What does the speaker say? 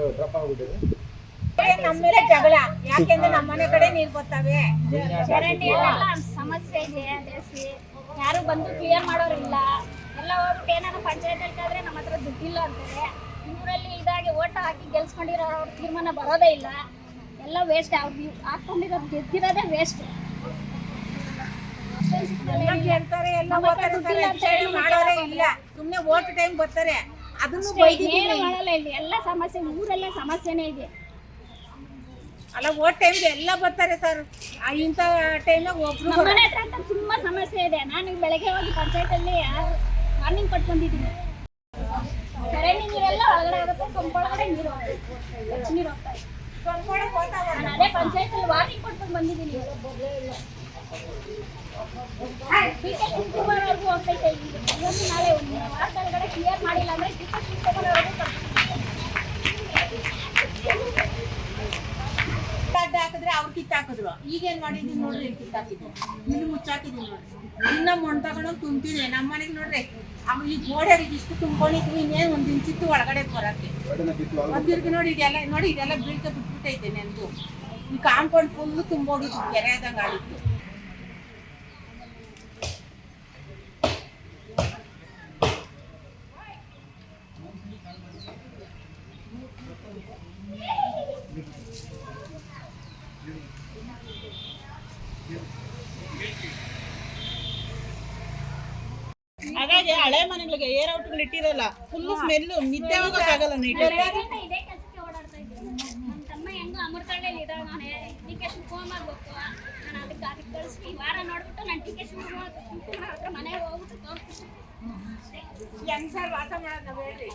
Develop ಆಗ್ಬಿಟ್ಟಿದೆ ನಮ್ಮ ಮೇಲೆ ಜಗಳ. ಯಾಕೆಂದ್ರೆ ನಮ್ಮ ಮನೆ ಕಡೆ ನೀರ್ ಬರ್ತವೆ. ಚರಂಡಿಯಲ್ಲೆಲ್ಲ ಸಮಸ್ಯೆ ಇದೆ ಜಾಸ್ತಿ ಯಾರು ಬಂದು ಕ್ಲಿಯರ್ ಮಾಡೋರಿಲ್ಲ. ಎಲ್ಲ ಹೋಗ್ಬಿಟ್ಟು ಏನಾರ ಪಂಚಾಯತ್ ಕಾದ್ರೆ ನಮ್ಮ ಹತ್ರ ದುಡ್ಡಿಲ್ಲ ಅಂತಾರೆ. ಊರಲ್ಲಿ ಇದಾಗಿ ಓಟ್ ಹಾಕಿ ಗೆಲ್ಸ್ಕೊಂಡಿರೋ ಅವ್ರ ತೀರ್ಮಾನ ಬರೋದೇ ಇಲ್ಲ. ಎಲ್ಲ ವೇಸ್ಟ್ ಅವ್ರು ಹಾಕೊಂಡಿರೋ ಗೆದ್ದಿರೋದೇ ವೇಸ್ಟ್ ಎಲ್ಲ ಕೇಳ್ತಾರೆ ಎಲ್ಲ decide ಮಾಡೋರೇ ಇಲ್ಲ. ಸುಮ್ಮನೆ ಓಟ್ ಟೈಮ್ ಬರ್ತಾರೆ. ಅದನ್ನು ಏನು ಬೈದಿದ್ದೀನಿ ಮಾಡಲ್ಲ ಇಲ್ಲಿ ಎಲ್ಲ ಸಮಸ್ಯೆ ಊರೆಲ್ಲ ಸಮಸ್ಯೆನೇ ಇದೆ. ಅಲ್ಲ ಓಟ್ ಟೈಮ್ ಎಲ್ಲ ಬರ್ತಾರೆ ಸರ್ ಇಂಥ ಟೈಮ್ನಾಗ ಒಬ್ರು ನಮ್ಮ ಮನೆ ಹತ್ರ ಅಂತ ತುಂಬಾ ಸಮಸ್ಯೆ ಇದೆ. ನಾನು ಈಗ ಬೆಳಗ್ಗೆ ಹೋಗಿ ಪಂಚಾಯತಲ್ಲಿ ವಾರ್ನಿಂಗ್ ಕೊಟ್ಟು ಬಂದಿದ್ದೀನಿ ನೀರೆಲ್ಲ ಒಳಗಡೆ ಆಗುತ್ತೆ. ಸ್ವಲ್ಪ ಒಳಗಡೆ ನೀರು ಹೋಗುತ್ತೆ. ಹೆಚ್ಚು ನೀರು ಹೋಗ್ತಾ ಇದೆ. ನಾನು ಅದೇ ಪಂಚಾಯತಲ್ಲಿ ವಾರ್ನಿಂಗ್ ಕೊಟ್ಕೊಂಡು ಬಂದಿದ್ದೀನಿ. ಡಿ ಕೆ ಶಿವಕುಮಾರ್ವರೆಗೂ ಹೋಗ್ತೈತೆ ಈಗ ಇವತ್ತು ನಾಳೆ ಒಂದು ವಾರದೊಳಗಡೆ ಕ್ಲಿಯರ್ ಮಾಡಿಲ್ಲ ಅಂದ್ರೆ ಟಿಕೆಟ್ ಕೆ ಶಿವಕುಮಾರ್ವರೆಗೂ ಅಡ್ಡ ಹಾಕಿದ್ರೆ ಅವ್ರು ಕಿತ್ತಾಕಿದ್ರು ಈಗೇನ್ ಮಾಡಿದೀನಿ ನೋಡ್ರಿ ಇಲ್ಲಿ ಕಿತ್ತಾಕಿದ್ರು ಇಲ್ಲಿ ಮುಚ್ಚಾಕಿದೀನಿ ನೋಡ್ರಿ. ಇನ್ನ ಮಣ್ಣು ತಗೊಂಡೋಗಿ ತುಂಬಿದೆ ನಮ್ಮ ಮನೆಗೆ ನೋಡ್ರಿ. ಅವ್ ಈ ಗೋಡೆ ಇಷ್ಟು ತುಂಬ್ಕೊಂಡಿದ್ವಿ ಇನ್ನೇನು ಒಂದ್ ಇಂಚಿತ್ತು ಒಳಗಡೆ ಬರಕ್ಕೆ. ಒಂದಿರ್ಗಿ ನೋಡಿ ಇದೆಲ್ಲ ನೋಡಿ ಇದೆಲ್ಲ ಬೀಳ್ತಾ ಬಿಟ್ಬಿಟ್ಟೈತೆ ನೆಂದು. ಈ ಕಾಂಪೌಂಡ್ ಫುಲ್ ತುಂಬೋಗಿತ್ತು ಕೆರೆ ಆದಂಗೆ ಆಡಿತ್ತು ಹಾಗಾಗಿ ಹಳೆ ಮನೆಗಳಿಗೆ ಏರ್ ಔಟ್ಗಳು ಇಟ್ಟಿರಲ್ಲ ಫುಲ್ ಸ್ಮೆಲ್ ನಿದ್ದೆ ಹೋಗೋಕ್ಕಾಗಲ್ಲ ನೈಟ್ ಹೆಂಗೋ ಸರ್ ವಾಸ ಮಾಡೋದು ಹೇಳ್ರಿ.